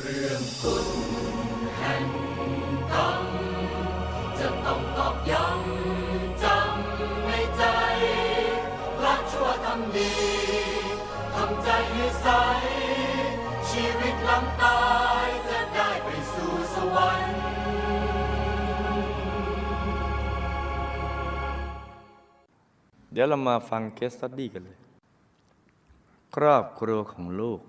เรื่องกฎแห่งกรรมจะต้องตอกย้ำจำในใจละชั่วทำดีทำใจให้ใส ชีวิตหลังตายจะได้ไปสู่สวรรค์เดี๋ยวเรามาฟังเคสตัดดี้กันเลย ครอบครัวของลูก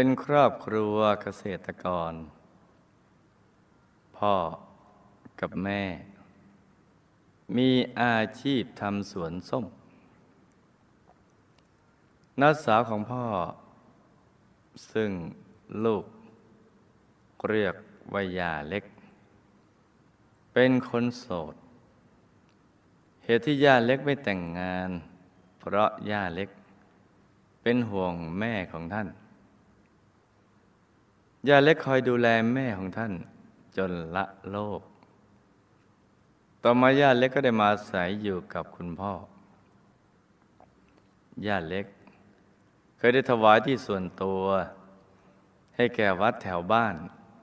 เป็นครอบครัวเกษตรกร พ่อกับแม่ มีอาชีพทำสวนส้มนักสาวของพ่อ ซึ่งลูก เรียกว่ายาเล็ก เป็นคนโสด เหตุที่ย่าเล็กไม่แต่งงาน เพราะย่าเล็ก เป็นห่วงแม่ของท่าน ย่าเล็กคอยดูแลแม่ของท่าน จนละโลก ต่อมาย่าเล็กก็ได้มาอาศัยอยู่กับคุณพ่อ ย่าเล็ก เคยได้ถวายที่ส่วนตัว ให้แก่วัดแถวบ้าน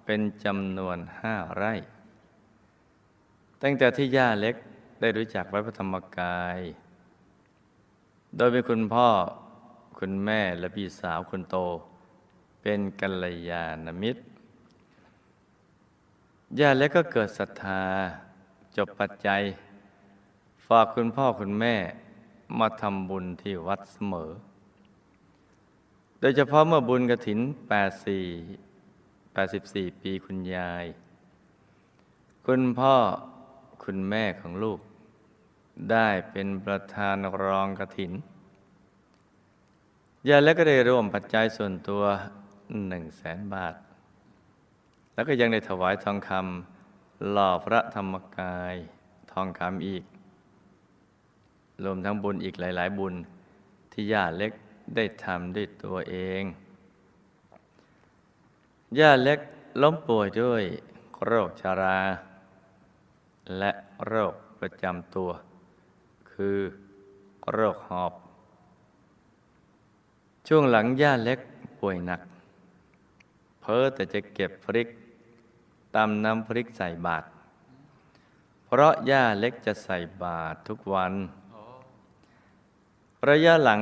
เป็นจำนวนห้าไร่ ตั้งแต่ที่ย่าเล็กได้รู้จักวัดพระธรรมกาย โดยเป็นคุณพ่อ คุณแม่และพี่สาวคนโต เป็นกัลยาณมิตรย่าเล็กก็เกิดศรัทธา จบปัจจัย ฝากคุณพ่อคุณแม่มาทำบุญที่วัดเสมอ โดยเฉพาะเมื่อบุญกระถิน 84 84 ปีคุณยาย คุณพ่อคุณแม่ของลูก ได้เป็นประธานรองกระถินยายและก็ได้ร่วมปัจจัยส่วนตัว หนึ่งแสนบาท แล้วก็ยังได้ถวายทองคำหล่อพระธรรมกายทองคำอีก รวมทั้งบุญอีกหลาย ๆ บุญที่ย่าเล็กได้ทำด้วยตัวเองย่าเล็กล้มป่วยด้วยโรคชารา และโรคประจำตัว คือโรคหอบ ช่วงหลังย่าเล็กป่วยหนัก เพ้อแต่จะเก็บพริกตำน้ำพริกใส่บาตรเพราะย่าเล็กจะใส่บาตรทุกวัน ระยะหลัง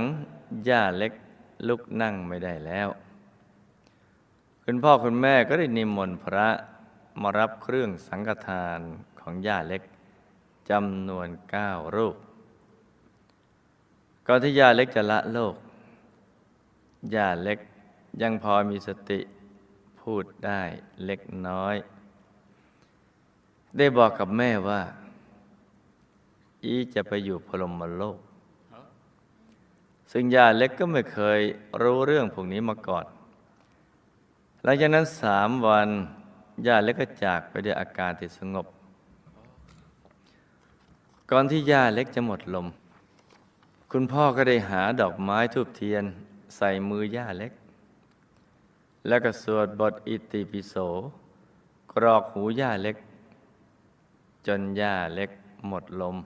ย่าเล็กลุกนั่งไม่ได้แล้ว คุณพ่อคุณแม่ก็ได้นิมนต์พระมารับเครื่องสังฆทานของย่าเล็กจำนวนเก้ารูปก่อนที่ย่าเล็กจะละโลกย่าเล็กยังพอมีสติ พูดได้เล็กน้อย ได้บอกกับแม่ว่า อีจะไปอยู่พรมโลก ซึ่งย่าเล็กก็ไม่เคยรู้เรื่องพวกนี้มาก่อน หลังจากนั้นสามวันย่าเล็กก็จากไปด้วยอาการที่สงบ ก่อนที่ย่าเล็กจะหมดลม คุณพ่อก็ได้หาดอกไม้ทูบเทียน ใส่มือย่าเล็ก แล้วก็สวดบทอิติปิโส กรอกหูย่าเล็ก จนย่าเล็กหมดลม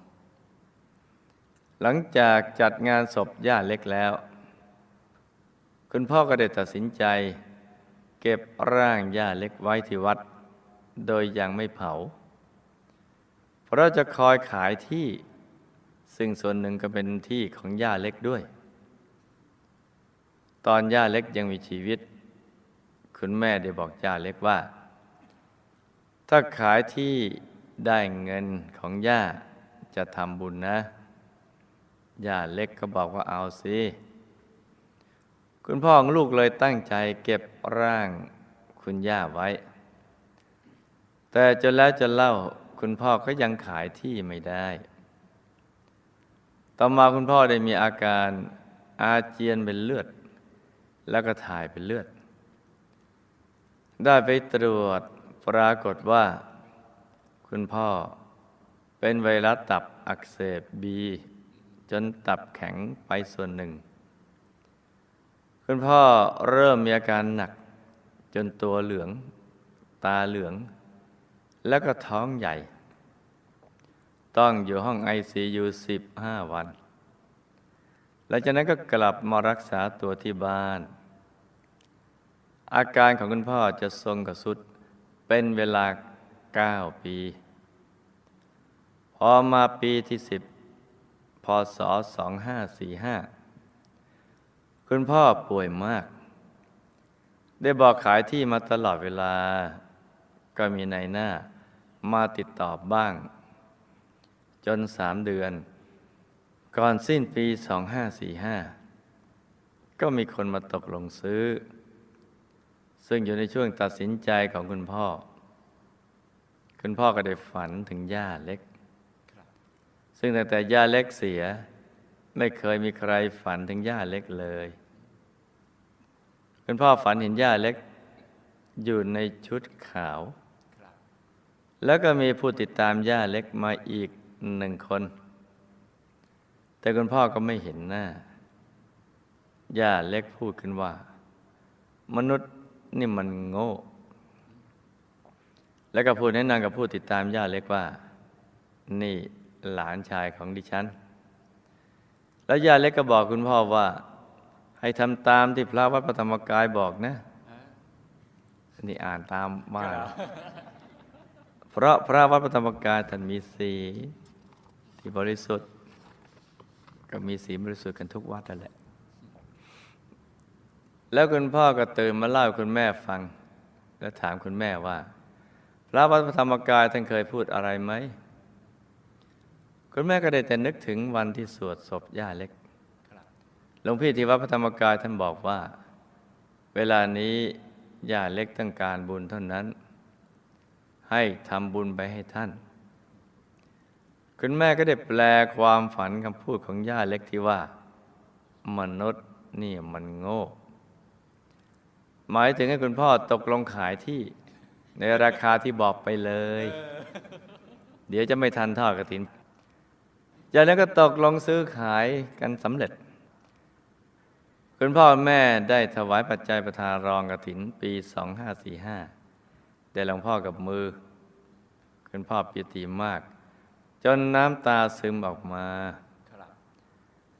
หลังจากจัดงานศพย่าเล็กแล้ว คุณพ่อก็ได้ตัดสินใจ เก็บร่างย่าเล็กไว้ที่วัด โดยยังไม่เผา เพราะจะคอยขายที่ ซึ่งส่วนหนึ่งก็เป็นที่ของย่าเล็กด้วย ตอนย่าเล็กยังมีชีวิต คุณแม่ได้บอกย่าเล็กว่า ถ้าขายที่ได้เงินของย่าจะทำบุญนะ ย่าเล็กก็บอกว่าเอาสิคุณพ่อของลูกเลยตั้งใจเก็บร่างคุณย่าไว้ แต่จนแล้วจะเล่าคุณพ่อก็ยังขายที่ไม่ได้ ต่อมาคุณพ่อได้มีอาการอาเจียนเป็นเลือด แล้วก็ถ่ายเป็นเลือด ได้ไปตรวจปรากฏว่า คุณพ่อเป็นไวรัสตับอักเสบบี จนตับแข็งไปส่วนหนึ่ง คุณพ่อเริ่มมีอาการหนัก จนตัวเหลือง ตาเหลือง แล้วก็ท้องใหญ่ ต้องอยู่ห้องไอซียูสิบห้าวัน หลังจากนั้นก็กลับมารักษาตัวที่บ้าน อาการของคุณพ่อจะทรงกระสุด เป็นเวลา 9 ปี พอมาปีที่สิบพศ 2545 คุณพ่อป่วยมาก ได้บอกขายที่มาตลอดเวลา ก็มีในายหน้ามาติดต่อบ้าง จนสามเดือน ก่อนสิ้นปี 2545 ก็มีคนมาตกลงซื้อ ซึ่งอยู่ในช่วงตัดสินใจของคุณพ่อ คุณพ่อก็ได้ฝันถึงย่าเล็ก ซึ่งตั้งแต่ย่าเล็กเสีย ไม่เคยมีใครฝันถึงย่าเล็กเลย คุณพ่อฝันเห็นย่าเล็ก อยู่ในชุดขาว แล้วก็มีผู้ติดตามย่าเล็กมาอีกหนึ่งคน แต่คุณพ่อก็ไม่เห็นหน้าย่าเล็กพูดขึ้นว่า มนุษย์ นี่มันโง่ แล้วก็พูดแนะนำกับผู้ติดตามย่าเล็กว่า นี่หลานชายของดิฉัน แล้วย่าเล็กก็บอกคุณพ่อว่า ให้ทำตามที่พระวัดพระธรรมกายบอกนะ นี่อ่านตามว่าเพราะพระวัดพระธรรมกายท่านมีสีที่บริสุทธิ์ ก็มีสีบริสุทธิ์กันทุกวัดนั่นแหละ แล้วคุณพ่อก็ตื่นมาเล่าให้คุณแม่ฟัง แล้วถามคุณแม่ว่า พระวัดพระธรรมกายท่านเคยพูดอะไรไหม คุณแม่ก็ได้แต่นึกถึงวันที่สวดศพย่าเล็กหลวงพี่ที่วัดพระธรรมกายท่านบอกว่า เวลานี้ย่าเล็กต้องการบุญเท่านั้น ให้ทำบุญไปให้ท่าน คุณแม่ก็ได้แปลความฝันคำพูดของย่าเล็กที่ว่า มนุษย์นี่มันโง่ หมายถึงให้คุณพ่อตกลงขายที่ ในราคาที่บอกไปเลย เดี๋ยวจะไม่ทันทอดกระถินจากนั้นก็ตกลงซื้อขายกันสำเร็จ คุณพ่อแม่ได้ถวายปัจจัยประทานรองกระถินปี 2545 ได้หลวงพ่อกับมือ คุณพ่อปิติมาก จนน้ำตาซึมออกมา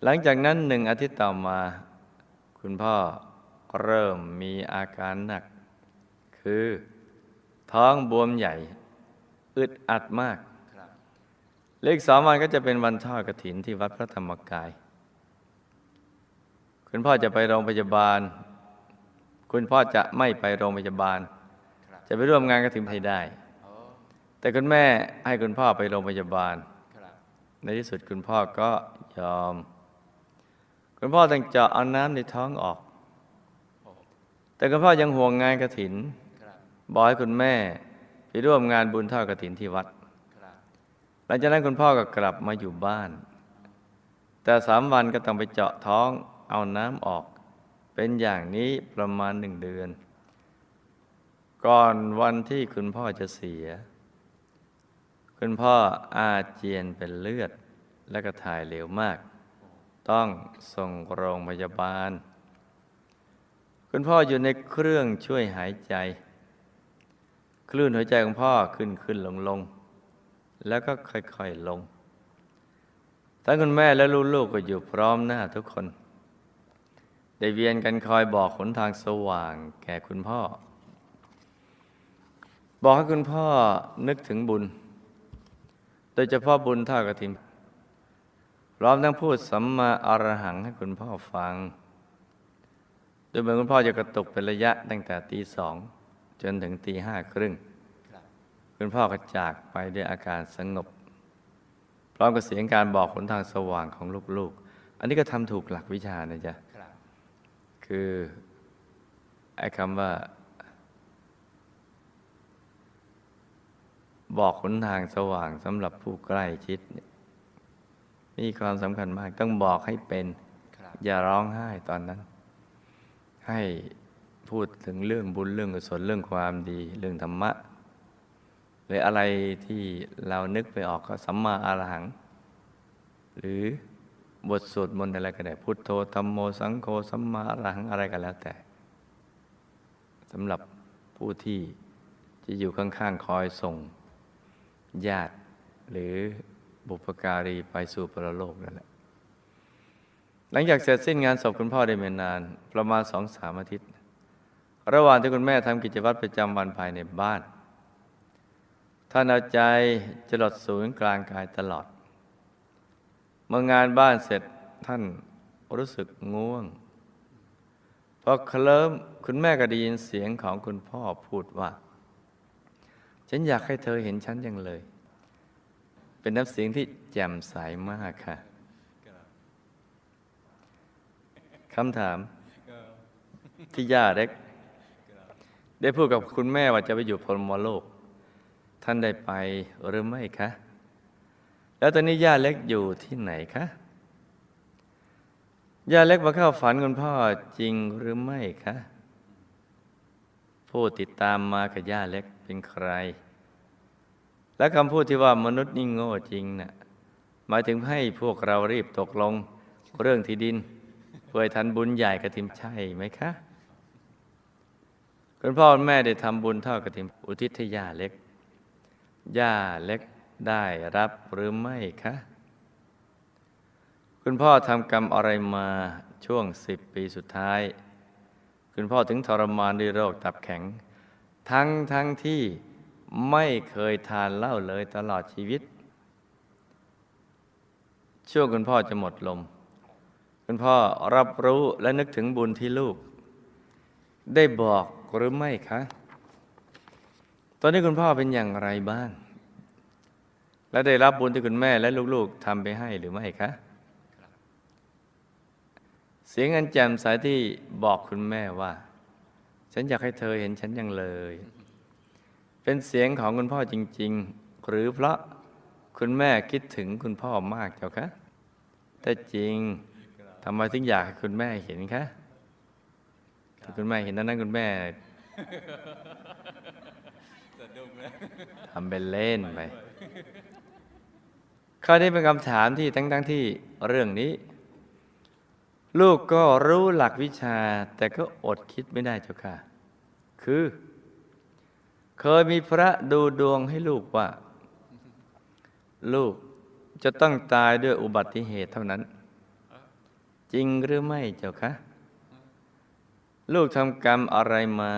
หลังจากนั้นหนึ่งอาทิตย์ต่อมา คุณพ่อ เริ่มมีอาการหนัก คือท้องบวมใหญ่ อึดอัดมากเหลืออีกสองวันก็จะเป็นวันทอดกระถินที่วัดพระธรรมกาย คุณพ่อจะไปโรงพยาบาล คุณพ่อจะไม่ไปโรงพยาบาล จะไปร่วมงานกระถินให้ได้ แต่คุณแม่ให้คุณพ่อไปโรงพยาบาล ในที่สุดคุณพ่อก็ยอม คุณพ่อต้องเจาะเอาน้ำในท้องออก แต่คุณพ่อยังห่วงงานกระถินบอกให้คุณแม่ไปร่วมงานบุญทอดกระถินที่วัดหลังจากนั้นคุณพ่อก็กลับมาอยู่บ้าน แต่สามวันก็ต้องไปเจาะท้องเอาน้ำออก เป็นอย่างนี้ประมาณหนึ่งเดือน ก่อนวันที่คุณพ่อจะเสีย คุณพ่ออาเจียนเป็นเลือดและก็ถ่ายเหลวมาก ต้องส่งโรงพยาบาล คุณพ่ออยู่ในเครื่องช่วยหายใจ คลื่นหัวใจของพ่อขึ้นขึ้นลงลงแล้วก็ค่อยๆลง ทั้งคุณแม่และลูกๆก็อยู่พร้อมหน้าทุกคน ได้เวียนกันคอยบอกหนทางสว่างแก่คุณพ่อ บอกให้คุณพ่อนึกถึงบุญ โดยเฉพาะบุญท่ากระถินพร้อมทั้งพูดสัมมาอรหังให้คุณพ่อฟัง ดยเหมือนคุณพ่อจะกระตุกเป็นระยะตั้งแต่ตีสองจนถึงตีห้าครึ่ง คุณพ่อก็จากไปด้วยอาการสงบ พร้อมกับเสียงการบอกหนทางสว่างของลูกๆ อันนี้ก็ทำถูกหลักวิชานะจ๊ะคือไอ้คำว่า บอกหนทางสว่างสำหรับผู้ใกล้ชิดนี่ยมีความสำคัญมากต้องบอกให้เป็น อย่าร้องไห้ตอนนั้น ให้พูดถึงเรื่องบุญเรื่องกุศลเรื่องความดีเรื่องธรรมะหรืออะไรที่เรานึกไปออกก็สัมมาอรหัง หรือบทสวดมนต์อะไรก็ได้พุทโธธรรมโมสังโฆสัมมาอรหังอะไรก็แล้วแต่สำหรับผู้ที่จะอยู่ข้างๆคอยส่ง ญาติ หรือบุพการีไปสู่ปรโลกนั่นแหละ หลังจากเสร็จสิ้นงานศพคุณพ่อได้ไม่นาน ประมาณสองสามอาทิตย์ ระหว่างที่คุณแม่ทำกิจวัตรประจำวันภายในบ้าน ท่านเอาใจจรดศูนย์กลางกายตลอด เมื่องานบ้านเสร็จท่านรู้สึกง่วงพอเคลิ้มคุณแม่ก็ได้ยินเสียงของคุณพ่อพูดว่า ฉันอยากให้เธอเห็นฉันยังเลย เป็นน้ำเสียงที่แจ่มใสมากค่ะ คำถาม ที่ย่าเล็ก ได้พูดกับคุณแม่ว่าจะไปอยู่พรหมโลก ท่านได้ไปหรือไม่คะ แล้วตอนนี้ย่าเล็กอยู่ที่ไหนคะย่าเล็กมาเข้าฝันคุณพ่อจริงหรือไม่คะผู้ติดตามมากับย่าเล็กเป็นใคร และคำพูดที่ว่ามนุษย์นี่โง่จริงนะ่ะหมายถึงให้พวกเรารีบตกลงเรื่องที่ดิน เพื่อทันบุญใหญ่กระทิมใช่ไหมคะคุณพ่อคุณแม่ได้ทำบุญเทอดกระถินอุทิศให้ย่าเล็กย่าเล็กได้รับหรือไม่คะ คุณพ่อทำกรรมอะไรมาช่วงสิบปีสุดท้าย คุณพ่อถึงทรมานด้วยโรคตับแข็ง ทั้งทั้งที่ไม่เคยทานเหล้าเลยตลอดชีวิต ช่วงคุณพ่อจะหมดลม คุณพ่อรับรู้และนึกถึงบุญที่ลูก ได้บอกหรือไม่คะ ตอนนี้คุณพ่อเป็นอย่างไรบ้าง และได้รับบุญที่คุณแม่และลูกๆทำไปให้หรือไม่คะ เสียงอันแจ่มใสที่บอกคุณแม่ว่า ฉันอยากให้เธอเห็นฉันอย่างเลย เป็นเสียงของคุณพ่อจริง ๆ หรือเพราะคุณแม่คิดถึงคุณพ่อมากเจ้าคะ แต่จริง ทำไมถึงอยากให้คุณแม่เห็นคะถ้าคุณแม่เห็นนั้นนั้นคุณแม่ทำเป็นเล่นไปข้อนี้เป็นคำถามที่ทั้งๆที่เรื่องนี้ ลูกก็รู้หลักวิชา แต่ก็อดคิดไม่ได้เจ้าค่ะ คือ เคยมีพระดูดวงให้ลูกว่า ลูกจะต้องตายด้วยอุบัติเหตุเท่านั้น จริงหรือไม่เจ้าคะ ลูกทำกรรมอะไรมา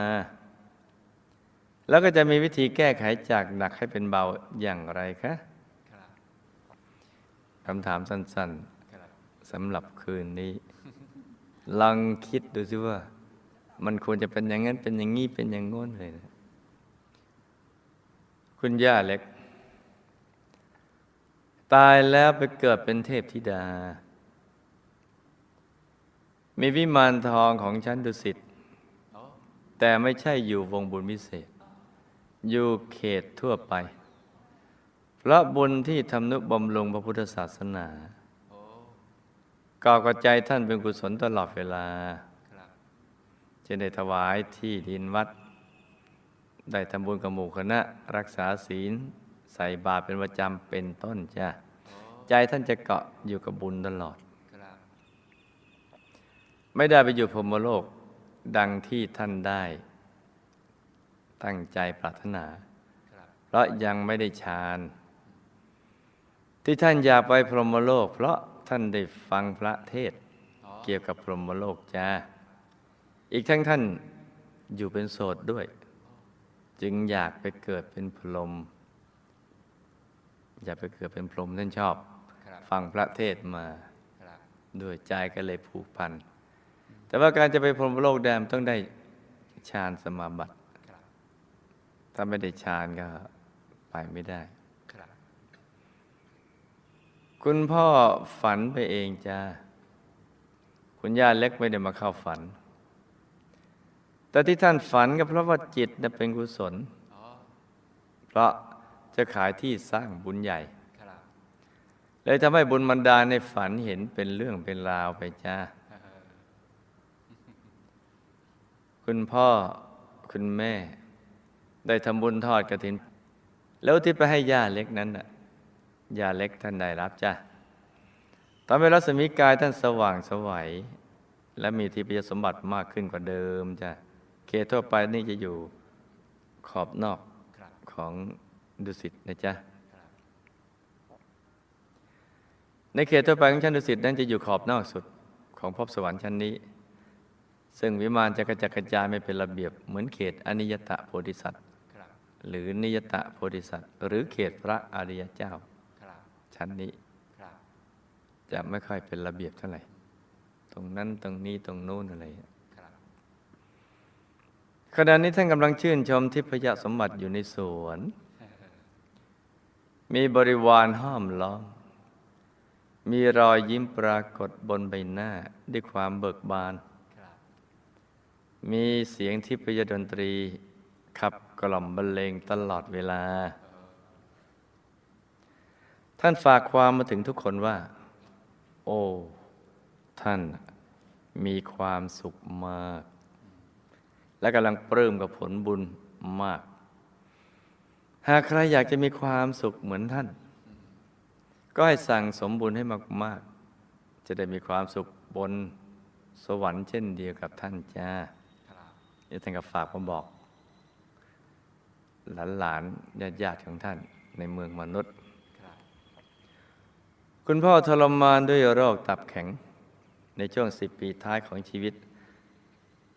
แล้วก็จะมีวิธีแก้ไขจากหนักให้เป็นเบาอย่างไรคะคำถามสั้นๆสำหรับคืนนี้ ลองคิดดูสิว่า มันควรจะเป็นอย่างนั้นเป็นอย่างนี้เป็นอย่างโน้นเลยนะคุณย่าเล็ก ตายแล้วไปเกิดเป็นเทพธิดา มีวิมานทองของชั้นดุสิตแต่ไม่ใช่อยู่วงบุญพิเศษ อยู่เขตทั่วไป เพราะบุญที่ทำนุบำรุงพระพุทธศาสนาก่อกับใจท่านเป็นกุศลตลอดเวลาจะได้ถวายที่ดินวัด ได้ทำบุญกับหมู่คณะ รักษาศีล ใส่บาตรเป็นประจำเป็นต้นจ้ะใจท่านจะเกาะอยู่กับบุญตลอด ไม่ได้ไปอยู่พรหมโลกดังที่ท่านได้ ตั้งใจปรารถนา เพราะยังไม่ได้ฌานที่ท่านอยากไปพรหมโลก เพราะท่านได้ฟังพระเทศ เกี่ยวกับพรหมโลกจ้าอีกทั้งท่านอยู่เป็นโสดด้วย จึงอยากไปเกิดเป็นพรหมอยากไปเกิดเป็นพรหมท่านชอบ ฟังพระเทศมา ด้วยใจก็เลยผูกพัน แต่ว่าการจะไปพรหมโลกแดมต้องได้ฌานสมาบัติ ถ้าไม่ได้ฌานก็ไปไม่ได้ คุณพ่อฝันไปเองจ้า คุณย่าเล็กไม่ได้มาเข้าฝัน แต่ที่ท่านฝันก็เพราะว่าจิตน่ะเป็นกุศล เพราะจะขายที่สร้างบุญใหญ่เลยทำให้บุญบรรดาลในฝันเห็นเป็นเรื่องเป็นราวไปจ้า คุณพ่อคุณแม่ ได้ทำบุญทอดกระถิน แล้วที่ไปให้ย่าเล็กนั้นน่ะย่าเล็กท่านได้รับจ้าตอนเป็นรัศมีกายท่านสว่างสวัยและมีทิพยสมบัติมากขึ้นกว่าเดิมจ้ะเขตทั่วไปนี่จะอยู่ขอบนอกของดุสิตนะจ๊ะในเขตทั่วไปของชั้นดุสิตนั้นจะอยู่ขอบนอกสุดของภพสวรรค์ชั้นนี้ ซึ่งวิมานจะกระจัดกระจายไม่เป็นระเบียบเหมือนเขตอนิยตะโพธิสัตว์ครับหรือนิยตะโพธิสัตว์ หรือเขตพระอริยเจ้าครับชั้นนี้ครับจะไม่ค่อยเป็นระเบียบเท่าไหร่ ตรงนั้นตรงนี้ตรงนู้นอะไรครับขณะนี้ท่านกำลังชื่นชมทิพยสมบัติอยู่ในสวน มีบริวารห้อมล้อม มีรอยยิ้มปรากฏบนใบหน้าด้วยความเบิกบานครับ มีเสียงทิพยดนตรี ขับกล่อมบรรเลงตลอดเวลา ท่านฝากความมาถึงทุกคนว่า โอ้ ท่านมีความสุขมาก และกำลังปลื้มกับผลบุญมาก หากใครอยากจะมีความสุขเหมือนท่าน ก็ให้สั่งสมบุญให้มาก ๆ จะได้มีความสุขบนสวรรค์เช่นเดียวกับท่านจ้า ครับนี่ท่านก็ฝากมาบอก หลานๆญาติๆของท่านในเมืองมนุษย์ครับคุณพ่อทรมานด้วยโรคตับแข็งในช่วงสิบปีท้ายของชีวิต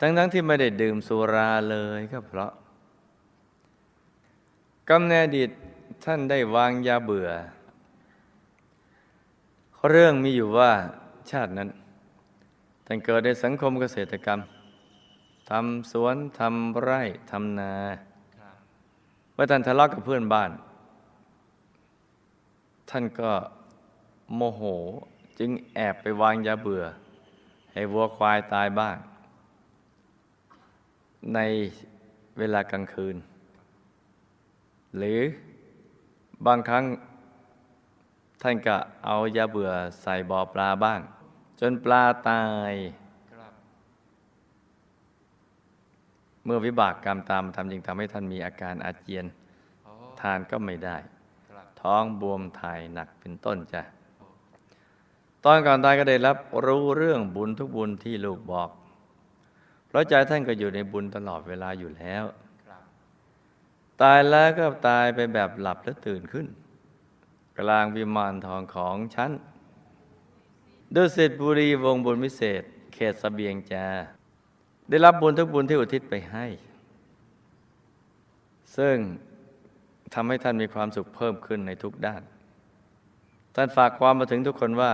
ทั้งๆที่ไม่ได้ดื่มสุราเลยก็เพราะกำเนิดอดีตท่านได้วางยาเบื่อ เรื่องมีอยู่ว่าชาตินั้น ท่านเกิดในสังคมเกษตรกรรม ทำสวนทำไร่ทำนาครับเมื่อท่านทะเลาะกับเพื่อนบ้าน ท่านก็โมโหจึงแอบไปวางยาเบื่อ ให้วัวควายตายบ้าง ในเวลากลางคืน หรือบางครั้งท่านก็เอายาเบื่อใส่บ่อปลาบ้าง จนปลาตาย ครับ เมื่อวิบากกรรมตามทำจึงทำให้ท่านมีอาการอาเจียน ทานก็ไม่ได้ ท้องบวมถ่ายหนักเป็นต้นจ้ะตอนก่อนตายก็ได้รับรู้เรื่องบุญทุกบุญที่ลูกบอก เพราะใจท่านก็อยู่ในบุญตลอดเวลาอยู่แล้วตายแล้วก็ตายไปแบบหลับแล้วตื่นขึ้น กลางวิมานทองของฉันดุสิตบุรีวงบุญวิเศษ เขตสเสบียงจา ได้รับบุญทุกบุญที่อุทิศไปให้ ซึ่งทำให้ท่านมีความสุขเพิ่มขึ้นในทุกด้าน ท่านฝากความมาถึงทุกคนว่า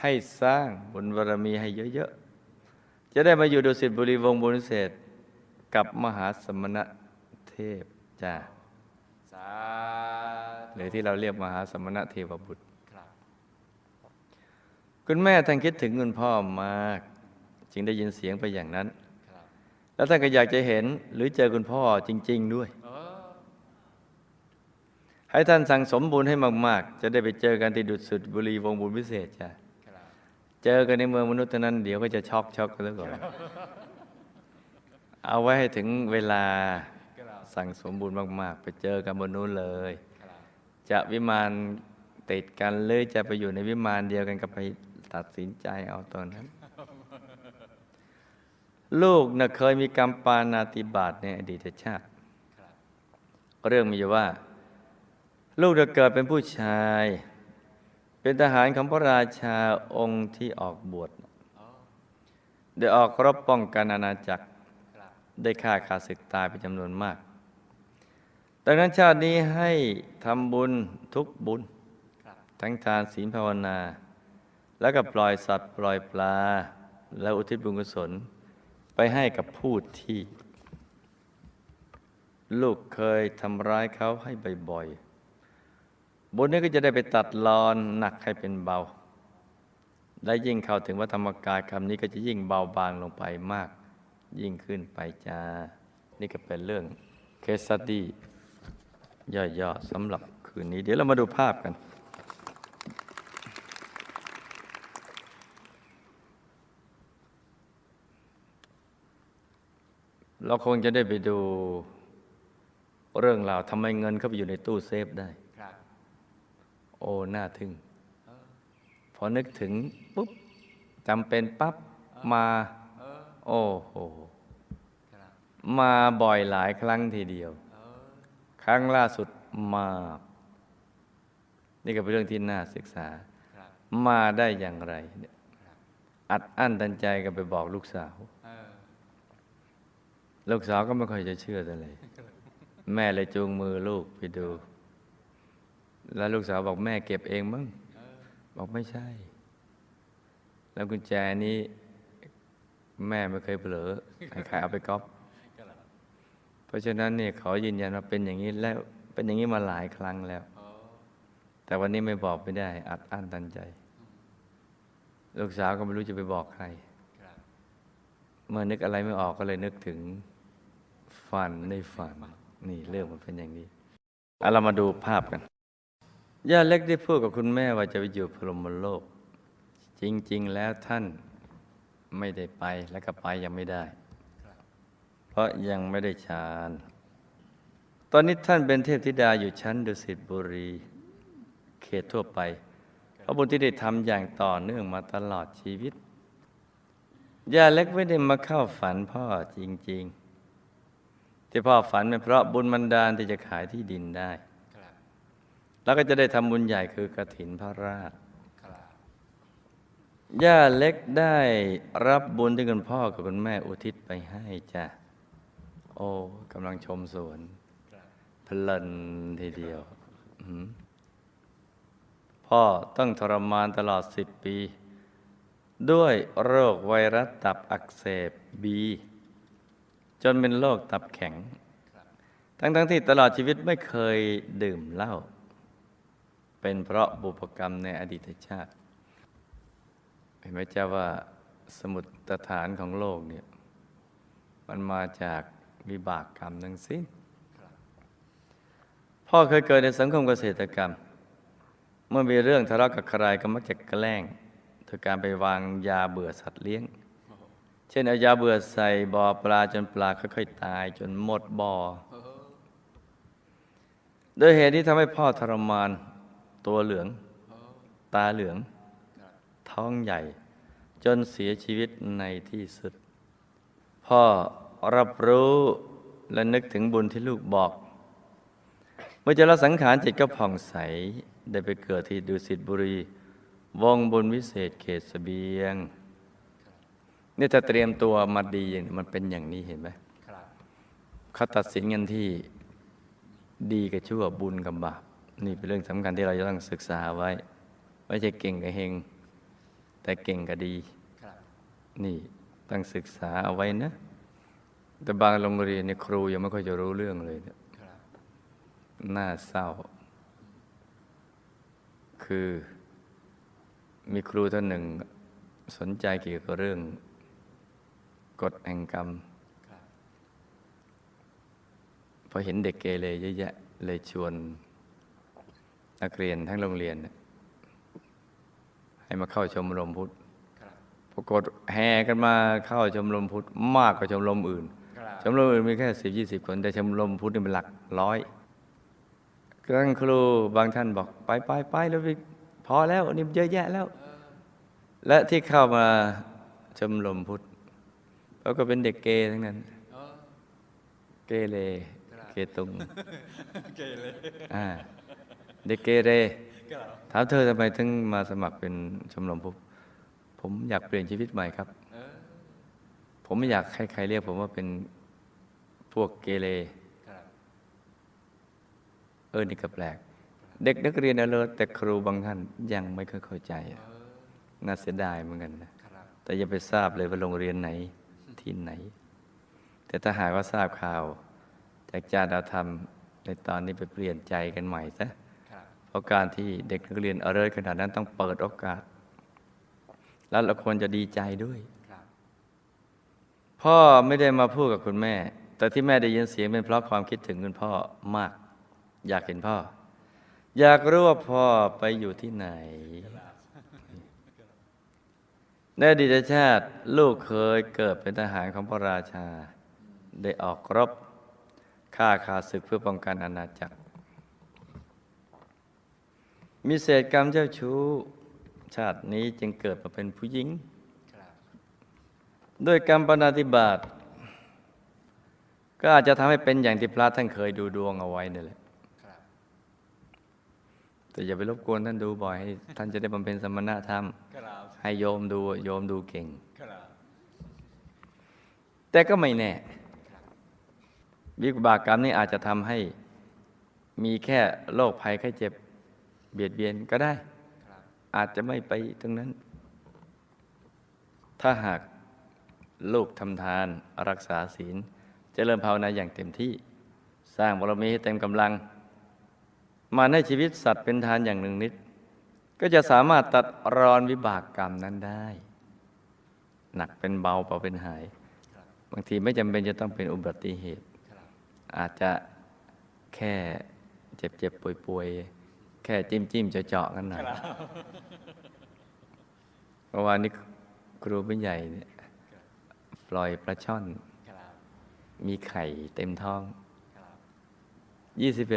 ให้สร้างบุญบารมีให้เยอะๆ จะได้มาอยู่ดุสิตบุรีวงบุญวิเศษกับมหาสมณเทพจ้าสาหรือที่เราเรียกมหาสมณเทวบุตรครับคุณแม่ท่านคิดถึงคุณพ่อมาก จึงได้ยินเสียงไปอย่างนั้นครับ แล้วท่านก็อยากจะเห็นหรือเจอคุณพ่อจริง ๆ ด้วย ให้ท่านสั่งสมบุญให้มากๆ จะได้ไปเจอกันที่ดุสิตบุรีวงบุญพิเศษจ้ะเจอกันในเมืองมนุษย์เท่านั้นเดี๋ยวก็จะช็อกช็อกกันแล้วก่อนเอาไว้ให้ถึงเวลาสั่งสมบุญมาก ๆ ไปเจอกันบนนู้นเลย จะวิมานติดกันหรือจะไปอยู่ในวิมานเดียวกันก็ไปตัดสินใจเอาตอนนั้น ลูกน่ะเคยมีกรรมปานาติบาตในอดีตชาติเรื่องมีอยู่ว่า ลูกจะเกิดเป็นผู้ชาย เป็นทหารของพระราชาองค์ที่ออกบวชได้ออกรบป้องกันอาณาจักร ได้ฆ่าขาศึกตายเป็นจำนวนมากดังนั้นชาตินี้ให้ทำบุญทุกบุญ ทั้งทานศีลภาวนา แล้วก็ปล่อยสัตว์ปล่อยปลา แล้วอุทิศบุญกุศล ไปให้กับผู้ที่ ลูกเคยทำร้ายเขาให้บ่อยๆบุญนี้ก็จะได้ไปตัดรอนหนักให้เป็นเบา และยิ่งเข้าถึงวัฒธรรมกายคำนี้ก็จะยิ่งเบาบางลงไปมาก ยิ่งขึ้นไปจ้า นี่ก็เป็นเรื่องเคสตี้ย่อๆสำหรับคืนนี้ เดี๋ยวเรามาดูภาพกัน เราคงจะได้ไปดูเรื่องราวทำไมเงินเข้าไปอยู่ในตู้เซฟได้ครับโอ้น่าทึ่งเออพอนึกถึงปุ๊บจำเป็นปั๊บมาเออโอ้โหครับมาบ่อยหลายครั้งทีเดียวเออครั้งล่าสุดมา นี่ก็เป็นเรื่องที่น่าศึกษาครับมาได้อย่างไรเนี่ยครับอัดอั้นตันใจก็ไปบอกลูกสาวเออ ลูกสาวก็ไม่ค่อยจะเชื่อเลย แม่เลยจูงมือลูกไปดู แล้วลูกสาวบอกแม่เก็บเองมั้งบอกไม่ใช่ แล้วกุญแจนี้ แม่ไม่เคยเผลอใครเอาไปก๊อปเพราะฉะนั้นเนี่ยขายืนยันว่าเป็นอย่างนี้แล้วเป็นอย่างนี้มาหลายครั้งแล้ว แต่วันนี้ไม่บอกไม่ได้ อัดอั้นตันใจ ลูกสาวก็ไม่รู้จะไปบอกใครเมื่อนึกอะไรไม่ออกก็เลยนึกถึง ฝันในฝัน นี่เรื่องมันเป็นอย่างนี้เอาเรามาดูภาพกันย่าเล็กได้พูดกับคุณแม่ว่าจะไปอยู่พรหมโลก จริง ๆ แล้วท่านไม่ได้ไปและก็ไปยังไม่ได้ เพราะยังไม่ได้ฌานตอนนี้ท่านเป็นเทพธิดาอยู่ชั้นดุสิตบุรี เขตทั่วไปเพราะบุญที่ได้ทำอย่างต่อเนื่องมาตลอดชีวิตย่าเล็กไม่ได้มาเข้าฝันพ่อจริง ๆ ที่พ่อฝันเป็นเพราะบุญบันดาลที่จะขายที่ดินได้ครับแล้วก็จะได้ทำบุญใหญ่คือกระถินพระราชครับย่าเล็กได้รับบุญที่คุณพ่อกับคุณแม่อุทิศไปให้จ้ะ โอ้กำลังชมสวนครับเพลินทีเดียวอื้อหือพ่อต้องทรมานตลอดสิบปี ด้วยโรคไวรัสตับอักเสบบี จนเป็นโรคตับแข็ง ทั้งๆทที่ตลอดชีวิตไม่เคยดื่มเหล้าเป็นเพราะบุพกรรมในอดีตชาติ เห็นไหมเจ้าว่าสมุดฐานของโลกเนี่ยมันมาจากวิบากกรรมทั้งสิ้นพ่อเคยเกิดในสังคมเกษตรกรรม เมื่อมีเรื่องทะเลาะกับใครก็มักจะแกล้งโดยการไปวางยาเบื่อสัตว์เลี้ยง เช่นเอายาเบื่อใส่บ่อปลาจนปลาค่อยๆตายจนหมดบ่อโดยเหตุที่ทำให้พ่อทรมานตัวเหลือง ตาเหลือง ท้องใหญ่ จนเสียชีวิตในที่สุด พ่อรับรู้และนึกถึงบุญที่ลูกบอก เมื่อเจะละสังขารจิตก็ผ่องใส ได้ไปเกิดที่ดุสิตบุรี วงบุญวิเศษเขตเสบียง นี่ถ้าเตรียมตัวมาดีมันเป็นอย่างนี้เห็นไหมครับเขาตัดสินกันที่ดีกับชั่วบุญกับบาปนี่เป็นเรื่องสำคัญที่เราจะต้องศึกษาไว้ ไม่ใช่เก่งกับเฮง แต่เก่งกับดี นี่ต้องศึกษาเอาไว้นะ แต่บางโรงเรียนเนี่ยครูยังไม่ค่อยจะรู้เรื่องเลยเนี่ยน่าเศร้า คือมีครูท่านหนึ่งสนใจเกี่ยวกับเรื่อง กฎแห่งกรรมครับพอเห็นเด็กเกเรเยอะแยะเลยชวนนักเรียนทั้งโรงเรียนเนี่ยให้มาเข้าชมรมพุทธครับปรากฏแห่กันมาเข้าชมรมพุทธมากกว่าชมรมอื่นครับชมรมอื่นมีแค่สิบยี่สิบคน แต่ชมรมพุทธนี่เป็นหลักร้อยท่านครูบางท่านบอกไปไปไปแล้วไปพอแล้วอันนี่เยอะแยะแล้วเออและที่เข้ามาชมรมพุทธ เขาก็เป็นเด็กเกย์ทั้งนั้นเออเกเรครับเกตุงเกเลยอ่าเด็กเกเรครับถามเธอทำไมถึงมาสมัครเป็นชมรมพุทธผมอยากเปลี่ยนชีวิตใหม่ครับเออผมไม่อยากให้ใครเรียก ผมว่าเป็นพวกเกเรครับเออ นี่ก็แปลก เด็กนักเรียนอเลิศแต่ครูบางท่านยังไม่เคอยเข้าใจเออะอน่าเสียดายเหมือนกันนะครับแต่อย่าไปทราบเลยว่าโรงเรียนไหน ที่ไหน แต่ถ้าหากว่าทราบข่าวจากจาดาวธรรมในตอนนี้ไปเปลี่ยนใจกันใหม่ซะครับเพราะการที่เด็กนักเรียนอเลิศขนาดนั้นต้องเปิดโอกาส แล้วเราควรจะดีใจด้วยครับพ่อไม่ได้มาพูดกับคุณแม่ แต่ที่แม่ได้ยินเสียงเป็นเพราะความคิดถึงคุณพ่อมาก อยากเห็นพ่อ อยากรู้ว่าพ่อไปอยู่ที่ไหน ในอดีตชาติลูกเคยเกิดเป็นทหารของพระราชา ได้ออกรบฆ่าขาศึกเพื่อป้องกันอาณาจักร มีเศษกรรมเจ้าชู้ ชาตินี้จึงเกิดมาเป็นผู้หญิงด้วยกรรมปฏิบัติก็อาจจะทำให้เป็นอย่างที่พระท่านเคยดูดวงเอาไว้นี่แหละแต่อย่าไปรบกวนท่านดูบ่อยให้ท่านจะได้บำเพ็ญสมณธรรมร ให้โยมดูโยมดูเก่ง แต่ก็ไม่แน่วิบากกรรมนี่อาจจะทำให้มีแค่โรคภัยไข้เจ็บเบียดเบียนก็ได้ อาจจะไม่ไปตรงนั้น ถ้าหากลูกทำทานรักษาศีลจเจริญภาวนาอย่างเต็มที่ สร้างบารมีให้เต็มกำลัง มาในชีวิตสัตว์เป็นทานอย่างหนึ่งนิด ก็จะสามารถตัดรอนวิบากกรรมนั้นได้ หนักเป็นเบาเบาเป็นหาย บางทีไม่จำเป็นจะต้องเป็นอุบัติเหตุ อาจจะแค่เจ็บเจ็บป่วยป่วยแค่จิ้มจิ้มเจาะเจาะกันหน่อยเมื่อวานนี้ครูเป็นใหญ่เนี่ยปล่อยปลาช่อน มีไข่เต็มท้องครั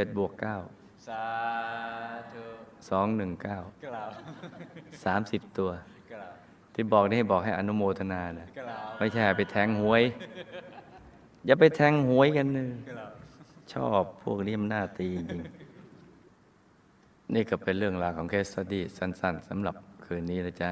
บ21บวก9 สาธุ219ครับ30ตัวครับที่บอกนี่ให้บอกให้อนุโมทนานะครับไม่ใช่ไปแทงหวย อย่าไปแทงหวยกันเนอะครับชอบพวกนี้มันน่าตีจริง นี่ก็เป็นเรื่องราวของเคสสตี้สั้น ๆสำหรับคืนนี้นะจ๊ะ